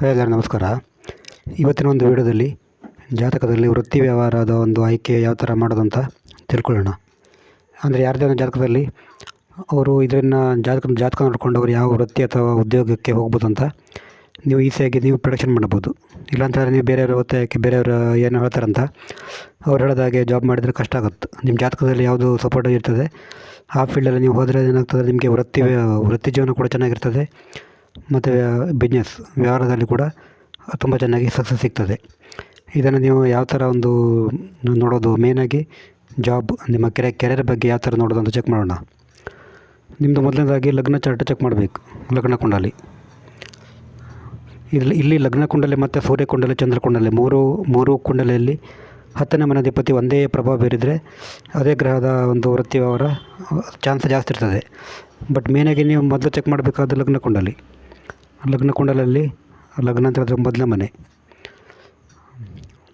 Hi ಎಲ್ಲರಿಗೂ ನಮಸ್ಕಾರ. ಇವತ್ತಿನ ಒಂದು ವಿಡಿಯೋದಲ್ಲಿ ಜಾತಕದಲ್ಲಿ ವೃತ್ತಿ ವ್ಯವಹಾರದ ಒಂದು ಆಯ್ಕೆ ಯಾವ ಥರ ಅಂತ ತಿಳ್ಕೊಳ್ಳೋಣ. ಅಂದರೆ ಯಾರದೇ ಒಂದು ಜಾತಕದಲ್ಲಿ ಅವರು ಇದನ್ನು ಜಾತಕ ಜಾತಕ ನೋಡ್ಕೊಂಡು ಅವರು ಯಾವ ವೃತ್ತಿ ಅಥವಾ ಉದ್ಯೋಗಕ್ಕೆ ಹೋಗ್ಬೋದು ಅಂತ ನೀವು ಈಸಿಯಾಗಿ ನೀವು ಪ್ರೊಡಕ್ಷನ್ ಮಾಡ್ಬೋದು. ಇಲ್ಲಾಂತಂದರೆ ನೀವು ಬೇರೆಯವ್ರ ಒತ್ತಾಯಕ್ಕೆ ಬೇರೆಯವರು ಏನು ಹೇಳ್ತಾರಂತ ಅವ್ರು ಹೇಳಿದಾಗೆ ಜಾಬ್ ಮಾಡಿದರೆ ಕಷ್ಟ ಆಗುತ್ತೆ. ನಿಮ್ಮ ಜಾತಕದಲ್ಲಿ ಯಾವುದು ಸಪೋರ್ಟ್ ಇರ್ತದೆ, ಆ ಫೀಲ್ಡಲ್ಲಿ ನೀವು ಹೋದರೆ ಏನಾಗ್ತದೆ, ನಿಮಗೆ ವೃತ್ತಿ ವೃತ್ತಿ ಜೀವನ ಕೂಡ ಚೆನ್ನಾಗಿರ್ತದೆ. ಮತ್ತು ಬಿಸ್ನೆಸ್ ವ್ಯವಹಾರದಲ್ಲಿ ಕೂಡ ತುಂಬ ಚೆನ್ನಾಗಿ ಸಕ್ಸಸ್ ಸಿಗ್ತದೆ. ಇದನ್ನು ನೀವು ಯಾವ ಥರ ಒಂದು ನೋಡೋದು? ಮೇಯ್ನಾಗಿ ಜಾಬ್ ನಿಮ್ಮ ಕೆರೆ ಕೆರಿಯರ್ ಬಗ್ಗೆ ಯಾವ ಥರ ನೋಡೋದು ಅಂತ ಚೆಕ್ ಮಾಡೋಣ. ನಿಮ್ಮದು ಮೊದಲನೇದಾಗಿ ಲಗ್ನ ಚಾರ್ಟ್ ಚೆಕ್ ಮಾಡಬೇಕು, ಲಗ್ನ ಕುಂಡಲಿ. ಇಲ್ಲಿ ಇಲ್ಲಿ ಲಗ್ನ ಕುಂಡಲಿ ಮತ್ತು ಸೂರ್ಯ ಕುಂಡಲಿ, ಚಂದ್ರ ಕುಂಡಲಿ ಮೂರು ಮೂರು ಕುಂಡಲಿಯಲ್ಲಿ ಹತ್ತನೇ ಮನೆ ಅಧಿಪತಿ ಒಂದೇ ಪ್ರಭಾವ ಬೀರಿದರೆ ಅದೇ ಗ್ರಹದ ಒಂದು ವೃತ್ತಿ ವ್ಯವಹಾರ ಚಾನ್ಸ್ ಜಾಸ್ತಿ ಇರ್ತದೆ. ಬಟ್ ಮೇನಾಗಿ ನೀವು ಮೊದಲು ಚೆಕ್ ಮಾಡಬೇಕಾದ ಲಗ್ನ ಕುಂಡಲಿ. ಲಗ್ನ ಕುಂಡಲಲ್ಲಿ ಲಗ್ನ ಅಂತ ಹೇಳಿದ್ರೆ ಮೊದಲನೇ ಮನೆ.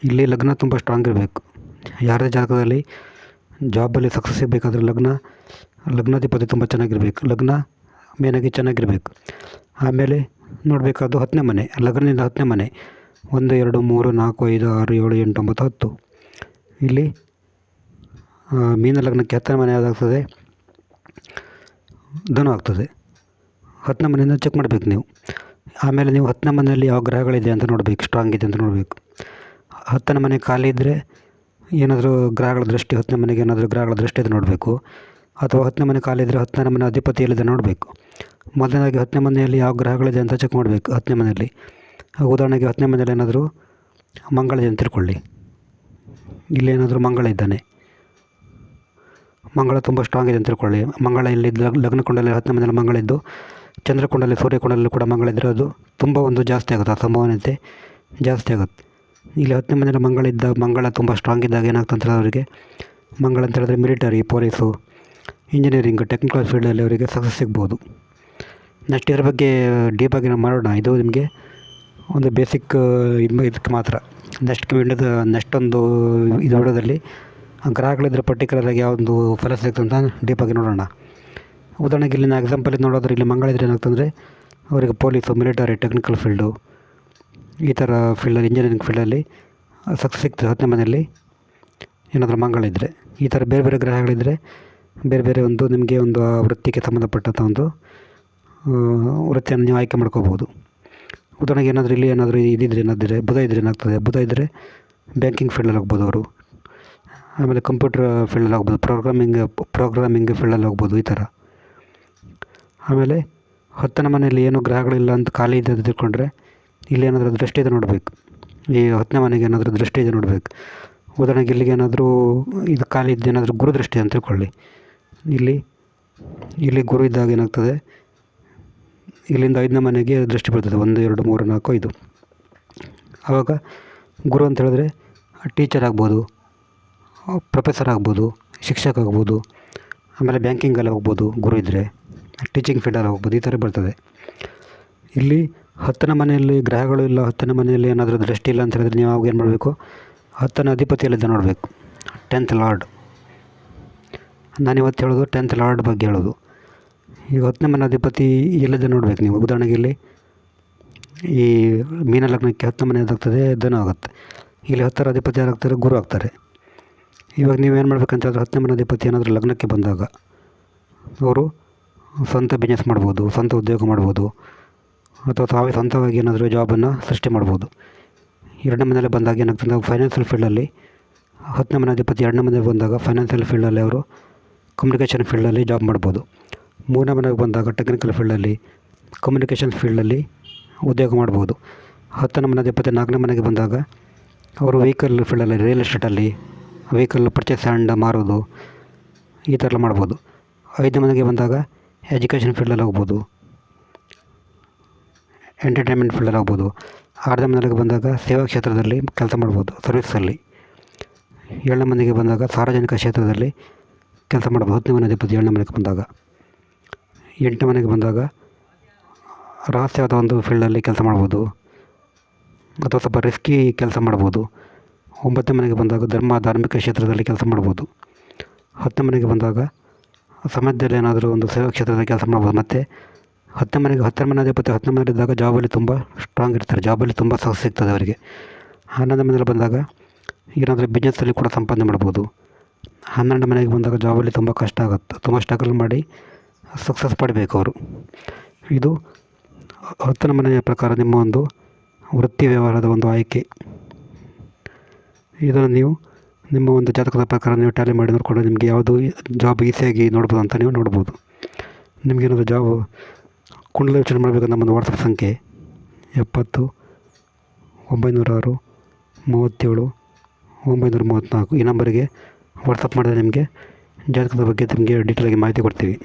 ಇಲ್ಲಿ ಲಗ್ನ ತುಂಬ ಸ್ಟ್ರಾಂಗ್ ಇರಬೇಕು. ಯಾರದೇ ಜಾಗದಲ್ಲಿ ಜಾಬಲ್ಲಿ ಸಕ್ಸಸ್ ಇರಬೇಕಾದ್ರೆ ಲಗ್ನ, ಲಗ್ನಾಧಿಪತಿ ತುಂಬ ಚೆನ್ನಾಗಿರಬೇಕು. ಲಗ್ನ ಮೇನಾಗಿ ಚೆನ್ನಾಗಿರಬೇಕು. ಆಮೇಲೆ ನೋಡಬೇಕಾದ್ದು ಹತ್ತನೇ ಮನೆ, ಲಗ್ನದಿಂದ ಹತ್ತನೇ ಮನೆ. ಒಂದು, ಎರಡು, ಮೂರು, ನಾಲ್ಕು, ಐದು, ಆರು, ಏಳು, ಎಂಟು, ಒಂಬತ್ತು, ಹತ್ತು. ಇಲ್ಲಿ ಮೀನ ಲಗ್ನಕ್ಕೆ ಹತ್ತನೇ ಮನೆ ಯಾವುದಾಗ್ತದೆ ಧನು ಆಗ್ತದೆ. ಹತ್ತನೇ ಮನೆಯಿಂದ ಚೆಕ್ ಮಾಡಬೇಕು ನೀವು. ಆಮೇಲೆ ನೀವು ಹತ್ತನೇ ಮನೆಯಲ್ಲಿ ಯಾವ ಗ್ರಹಗಳಿದೆ ಅಂತ ನೋಡಬೇಕು ಸ್ಟ್ರಾಂಗ್ ಇದೆ ಅಂತ ನೋಡಬೇಕು. ಹತ್ತನೇ ಮನೆ ಖಾಲಿ ಇದ್ದರೆ ಏನಾದರೂ ಗ್ರಹಗಳ ದೃಷ್ಟಿ, ಹತ್ತನೇ ಮನೆಗೆ ಏನಾದರೂ ಗ್ರಹಗಳ ದೃಷ್ಟಿ ಇದೆ ನೋಡಬೇಕು. ಅಥವಾ ಹತ್ತನೇ ಮನೆ ಖಾಲಿ ಇದ್ದರೆ ಹತ್ತನೇ ಮನೆ ಅಧಿಪತಿ ಎಲ್ಲಿದೆ ನೋಡಬೇಕು. ಮೊದಲನೇದಾಗಿ ಹತ್ತನೇ ಮನೆಯಲ್ಲಿ ಯಾವ ಗ್ರಹಗಳಿದೆ ಅಂತ ಚೆಕ್ ಮಾಡಬೇಕು, ಹತ್ತನೇ ಮನೆಯಲ್ಲಿ. ಉದಾಹರಣೆಗೆ ಹತ್ತನೇ ಮನೆಯಲ್ಲಿ ಏನಾದರೂ ಮಂಗಳ ಇದೆ ಅಂತ ತಿಳ್ಕೊಳ್ಳಿ. ಇಲ್ಲೇನಾದರೂ ಮಂಗಳ ಇದ್ದಾನೆ. ಮಂಗಳ ತುಂಬ ಸ್ಟ್ರಾಂಗ್ ಇದೆ ಅಂತ ತಿಳ್ಕೊಳ್ಳಿ. ಮಂಗಳ ಇಲ್ಲಿ ಲಗ್- ಲಗ್ನ ಕುಂಡಲಿ ಹತ್ತನೇ ಮನೆಯಲ್ಲಿ ಮಂಗಳ ಇದ್ದು ಸೂರ್ಯಕುಂಡಲ್ಲಿ ಕೂಡ ಮಂಗಳ ಇದ್ದರೆ ಅದು ತುಂಬ ಒಂದು ಜಾಸ್ತಿ ಆಗುತ್ತೆ, ಆ ಸಂಭವನೀಯತೆ ಜಾಸ್ತಿ ಆಗುತ್ತೆ. ಇಲ್ಲಿ ಹತ್ತನೇ ಮನೆಯಲ್ಲಿ ಮಂಗಳ ಇದ್ದ ಮಂಗಳ ತುಂಬ ಸ್ಟ್ರಾಂಗ್ ಇದ್ದಾಗ ಏನಾಗ್ತದೆ ಅಂತ ಹೇಳಿದ್ರೆ ಅವರಿಗೆ ಮಂಗಳ ಅಂತ ಹೇಳಿದ್ರೆ ಮಿಲಿಟರಿ ಪೊಲೀಸು ಇಂಜಿನಿಯರಿಂಗ್ ಟೆಕ್ನಿಕಲ್ ಫೀಲ್ಡಲ್ಲಿ ಅವರಿಗೆ ಸಕ್ಸಸ್ ಸಿಗ್ಬೋದು. ನೆಕ್ಸ್ಟ್ ಇದ್ರ ಬಗ್ಗೆ ಡೀಪಾಗಿ ನಾವು ಮಾಡೋಣ. ಇದು ನಿಮಗೆ ಒಂದು ಬೇಸಿಕ್ ಇದು ಇದಕ್ಕೆ ಮಾತ್ರ. ನೆಕ್ಸ್ಟ್ ವಿಂಡೋದ ನೆಕ್ಸ್ಟ್ ಒಂದು ಇದು ವಿಡೋದಲ್ಲಿ ಗ್ರಹಗಳಿದ್ರೆ ಪರ್ಟಿಕ್ಯುಲರಾಗಿ ಯಾವೊಂದು ಫಲ ಸಿಗ್ತಂತ ಡೀಪಾಗಿ ನೋಡೋಣ. ಉದಾಹರಣೆಗೆ ಇಲ್ಲಿನ ಎಕ್ಸಾಂಪಲ್ ನೋಡೋದ್ರೆ ಇಲ್ಲಿ ಮಂಗಳಿದ್ರೆ ಏನಾಗ್ತಂದರೆ ಅವರಿಗೆ ಪೊಲೀಸು ಮಿಲಿಟರಿ ಟೆಕ್ನಿಕಲ್ ಫೀಲ್ಡು ಈ ಥರ ಫೀಲ್ಡಲ್ಲಿ ಇಂಜಿನಿಯರಿಂಗ್ ಫೀಲ್ಡಲ್ಲಿ ಸಕ್ಸಸ್ ಸಿಗ್ತದೆ ಹತ್ತನೇ ಮನೆಯಲ್ಲಿ. ಏನಾದರೂ ಮಂಗಳ ಇದ್ದರೆ ಈ ಥರ ಬೇರೆ ಬೇರೆ ಗ್ರಹಗಳಿದ್ದರೆ ಬೇರೆ ಬೇರೆ ಒಂದು ನಿಮಗೆ ಒಂದು ಆ ವೃತ್ತಿಗೆ ಸಂಬಂಧಪಟ್ಟಂಥ ಒಂದು ವೃತ್ತಿಯನ್ನು ನೀವು ಆಯ್ಕೆ ಮಾಡ್ಕೋಬೋದು ಉದಾಹರಣೆಗೆ ಏನಾದರೂ ಇಲ್ಲಿ ಏನಾದರೂ ಇದಿದ್ರೆ, ಏನಾದರೆ ಬುಧ ಇದ್ರೆ ಏನಾಗ್ತದೆ? ಬುಧ ಇದ್ದರೆ ಬ್ಯಾಂಕಿಂಗ್ ಫೀಲ್ಡಲ್ಲಿ ಹೋಗ್ಬೋದು ಅವರು. ಆಮೇಲೆ ಕಂಪ್ಯೂಟರ್ ಫೀಲ್ಡಲ್ಲಿ ಹೋಗ್ಬೋದು ಪ್ರೋಗ್ರಾಮಿಂಗ್ ಪ್ರೋಗ್ರಾಮಿಂಗ್ ಫೀಲ್ಡಲ್ಲಿ ಹೋಗ್ಬೋದು ಈ ಥರ ಆಮೇಲೆ ಹತ್ತನೇ ಮನೆಯಲ್ಲಿ ಏನು ಗ್ರಹಗಳಿಲ್ಲ ಅಂತ ಖಾಲಿ ಇದೆ ತಿಳ್ಕೊಂಡ್ರೆ ಇಲ್ಲಿ ಏನಾದರೂ ದೃಷ್ಟಿ ಇದೆ ನೋಡಬೇಕು. ಈ ಹತ್ತನೇ ಮನೆಗೆ ಏನಾದರೂ ದೃಷ್ಟಿ ಇದೆ ನೋಡಬೇಕು. ಉದಾಹರಣೆಗೆ ಇಲ್ಲಿಗೆ ಏನಾದರೂ ಇದು ಖಾಲಿ ಇದ್ದು ಏನಾದರೂ ಗುರು ದೃಷ್ಟಿ ಅಂತ ತಿಳ್ಕೊಳ್ಳಿ. ಇಲ್ಲಿ ಇಲ್ಲಿ ಗುರು ಇದ್ದಾಗ ಏನಾಗ್ತದೆ? ಇಲ್ಲಿಂದ ಐದನೇ ಮನೆಗೆ ದೃಷ್ಟಿ ಬೀಳ್ತದೆ ಒಂದು, ಎರಡು, ಮೂರು, ನಾಲ್ಕು, ಐದು. ಆವಾಗ ಗುರು ಅಂತ ಹೇಳಿದ್ರೆ ಟೀಚರ್ ಆಗ್ಬೋದು, ಪ್ರೊಫೆಸರ್ ಆಗ್ಬೋದು, ಶಿಕ್ಷಕ ಆಗ್ಬೋದು, ಆಮೇಲೆ ಬ್ಯಾಂಕಿಂಗಲ್ಲಿ ಹೋಗ್ಬೋದು ಗುರು ಇದ್ದರೆ ಟೀಚಿಂಗ್ ಫೀಲ್ಡಲ್ಲಿ ಹೋಗ್ಬೋದು, ಈ ಥರ ಬರ್ತದೆ. ಇಲ್ಲಿ ಹತ್ತನೇ ಮನೆಯಲ್ಲಿ ಗ್ರಹಗಳು ಇಲ್ಲ, ಹತ್ತನೇ ಮನೆಯಲ್ಲಿ ಏನಾದರೂ ದೃಷ್ಟಿ ಇಲ್ಲ ಅಂತ ಹೇಳಿದ್ರೆ ನೀವು ಅವಾಗ ಏನು ಮಾಡಬೇಕು? ಹತ್ತನೇ ಅಧಿಪತಿಯಲ್ಲಿದ್ದ ನೋಡಬೇಕು. ಟೆಂತ್ ಲಾರ್ಡ್ ನಾನು ಇವತ್ತು ಹೇಳೋದು ಟೆಂತ್ ಲಾರ್ಡ್ ಬಗ್ಗೆ ಹೇಳೋದು. ಈಗ ಹತ್ತನೇ ಮನೆ ಅಧಿಪತಿ ಎಲ್ಲಿದೆ ನೋಡ್ಬೇಕು ನೀವು? ಉದಾಹರಣೆಗೆ ಇಲ್ಲಿ ಈ ಮೀನ ಲಗ್ನಕ್ಕೆ ಹತ್ತನೇ ಮನೆ ಆಗ್ತದೆ, ಧನ ಆಗುತ್ತೆ. ಇಲ್ಲಿ ಹತ್ತರ ಅಧಿಪತಿ ಯಾರಾಗ್ತಾರೆ ಗುರು ಆಗ್ತಾರೆ. ಇವಾಗ ನೀವೇನು ಮಾಡ್ಬೇಕಂತ ಹೇಳಿದ್ರೆ ಹತ್ತನೇ ಮನೆ ಅಧಿಪತಿ ಏನಾದರೂ ಲಗ್ನಕ್ಕೆ ಬಂದಾಗ, ಅವರು ಸ್ವಂತ ಬಿಸ್ನೆಸ್ ಮಾಡ್ಬೋದು, ಸ್ವಂತ ಉದ್ಯೋಗ ಮಾಡ್ಬೋದು, ಅಥವಾ ತಾವೇ ಸ್ವಂತವಾಗಿ ಏನಾದರೂ ಜಾಬನ್ನು ಸೃಷ್ಟಿ ಮಾಡ್ಬೋದು. ಎರಡನೇ ಮನೇಲಿ ಬಂದಾಗ ಏನಾಗ್ತದೆ ಫೈನಾನ್ಷಿಯಲ್ ಫೀಲ್ಡಲ್ಲಿ ಹತ್ತನೇ ಮನೆ ಅಧಿಪತಿ ಎರಡನೇ ಮನೆಗೆ ಬಂದಾಗ ಫೈನಾನ್ಷಿಯಲ್ ಫೀಲ್ಡಲ್ಲಿ ಅವರು ಕಮ್ಯುನಿಕೇಷನ್ ಫೀಲ್ಡಲ್ಲಿ ಜಾಬ್ ಮಾಡ್ಬೋದು. ಮೂರನೇ ಮನೆಗೆ ಬಂದಾಗ ಟೆಕ್ನಿಕಲ್ ಫೀಲ್ಡಲ್ಲಿ ಕಮ್ಯುನಿಕೇಷನ್ ಫೀಲ್ಡಲ್ಲಿ ಉದ್ಯೋಗ ಮಾಡ್ಬೋದು. ಹತ್ತನೇ ಮನೆ ಅಧಿಪತಿ ನಾಲ್ಕನೇ ಮನೆಗೆ ಬಂದಾಗ ಅವರು ವೆಹಿಕಲ್ ಫೀಲ್ಡಲ್ಲಿ ರಿಯಲ್ ಎಸ್ಟೇಟಲ್ಲಿ ವೆಹಿಕಲ್ ಪರ್ಚೇಸ್ ಆ್ಯಂಡ್ ಮಾರೋದು ಈ ಥರ ಎಲ್ಲ ಮಾಡ್ಬೋದು. ಐದನೇ ಮನೆಗೆ ಬಂದಾಗ ಎಜುಕೇಷನ್ ಫೀಲ್ಡಲ್ಲಿ ಹೋಗ್ಬೋದು. ಎಂಟರ್ಟೈನ್ಮೆಂಟ್ ಫೀಲ್ಡಲ್ಲಿ ಹೋಗ್ಬೋದು. ಆರನೇ ಮನೆಗೆ ಬಂದಾಗ ಸೇವಾ ಕ್ಷೇತ್ರದಲ್ಲಿ ಕೆಲಸ ಮಾಡ್ಬೋದು ಸರ್ವಿಸಲ್ಲಿ ಏಳನೇ ಮನೆಗೆ ಬಂದಾಗ ಸಾರ್ವಜನಿಕ ಕ್ಷೇತ್ರದಲ್ಲಿ ಕೆಲಸ ಮಾಡ್ಬೋದು ಹತ್ತನೇ ಮನೆ ಅಧಿಪತಿ ಏಳನೇ ಮನೆಗೆ ಬಂದಾಗ. ಎಂಟನೇ ಮನೆಗೆ ಬಂದಾಗ ರಹಸ್ಯವಾದ ಒಂದು ಫೀಲ್ಡಲ್ಲಿ ಕೆಲಸ ಮಾಡ್ಬೋದು. ಅಥವಾ ಸ್ವಲ್ಪ ರಿಸ್ಕಿ ಕೆಲಸ ಮಾಡ್ಬೋದು. ಒಂಬತ್ತನೇ ಮನೆಗೆ ಬಂದಾಗ ಧರ್ಮ, ಧಾರ್ಮಿಕ ಕ್ಷೇತ್ರದಲ್ಲಿ ಕೆಲಸ ಮಾಡ್ಬೋದು. ಹತ್ತನೇ ಮನೆಗೆ ಬಂದಾಗ ಸಮಾಜದಲ್ಲಿ ಏನಾದರೂ ಒಂದು ಸೇವಾ ಕ್ಷೇತ್ರದಲ್ಲಿ ಕೆಲಸ ಮಾಡ್ಬೋದು. ಮತ್ತು ಹತ್ತನೇ ಮನೆಗೆ ಹತ್ತನೇ ಮನೆ ಅಧಿಪತಿ ಹತ್ತನೇ ಮನೆಯಲ್ಲಿದ್ದಾಗ ಜಾಬಲ್ಲಿ ತುಂಬ ಸ್ಟ್ರಾಂಗ್ ಇರ್ತಾರೆ. ಜಾಬಲ್ಲಿ ತುಂಬ ಸಕ್ಸಸ್ ಸಿಗ್ತದೆ ಅವರಿಗೆ. ಹನ್ನೊಂದು ಮನೆಯಲ್ಲಿ ಬಂದಾಗ ಏನಾದರೂ ಬಿಸ್ನೆಸ್ಸಲ್ಲಿ ಕೂಡ ಸಂಪಾದನೆ ಮಾಡ್ಬೋದು. ಹನ್ನೆರಡು ಮನೆಗೆ ಬಂದಾಗ ಜಾಬಲ್ಲಿ ತುಂಬ ಕಷ್ಟ ಆಗುತ್ತೆ. ತುಂಬ ಸ್ಟ್ರಗಲ್ ಮಾಡಿ ಸಕ್ಸಸ್ ಪಡಿಬೇಕು ಅವರು. ಇದು ಹತ್ತನೇ ಮನೆಯ ಪ್ರಕಾರ ನಿಮ್ಮ ಒಂದು ವೃತ್ತಿ ವ್ಯವಹಾರದ ಒಂದು ಆಯ್ಕೆ. ಇದನ್ನು ನೀವು ನಿಮ್ಮ ಒಂದು ಜಾತಕದ ಪ್ರಕಾರ ನೀವು ಟ್ಯಾಲಿ ಮಾಡಿ ನೋಡಿಕೊಂಡು ನಿಮಗೆ ಯಾವುದು ಜಾಬ್ ಈಸಿಯಾಗಿ ನೋಡ್ಬೋದು ಅಂತ ನೀವು ನೋಡ್ಬೋದು. ನಿಮಗೇನಾದರೂ ಜಾಬ್ ಕುಂಡಲ ಯೋಚನೆ ಮಾಡಬೇಕು ನಮ್ಮದು ವಾಟ್ಸಪ್ ಸಂಖ್ಯೆ ಎಪ್ಪತ್ತು ಒಂಬೈನೂರ ಆರು ಮೂವತ್ತೇಳು, ಒಂಬೈನೂರ ಮೂವತ್ತ್ನಾಲ್ಕು. ಈ ನಂಬರಿಗೆ ವಾಟ್ಸಪ್ ಮಾಡಿದ್ರೆ ನಿಮಗೆ ಜಾತಕದ ಬಗ್ಗೆ ನಿಮಗೆ ಡೀಟೇಲಾಗಿ ಮಾಹಿತಿ ಕೊಡ್ತೀವಿ.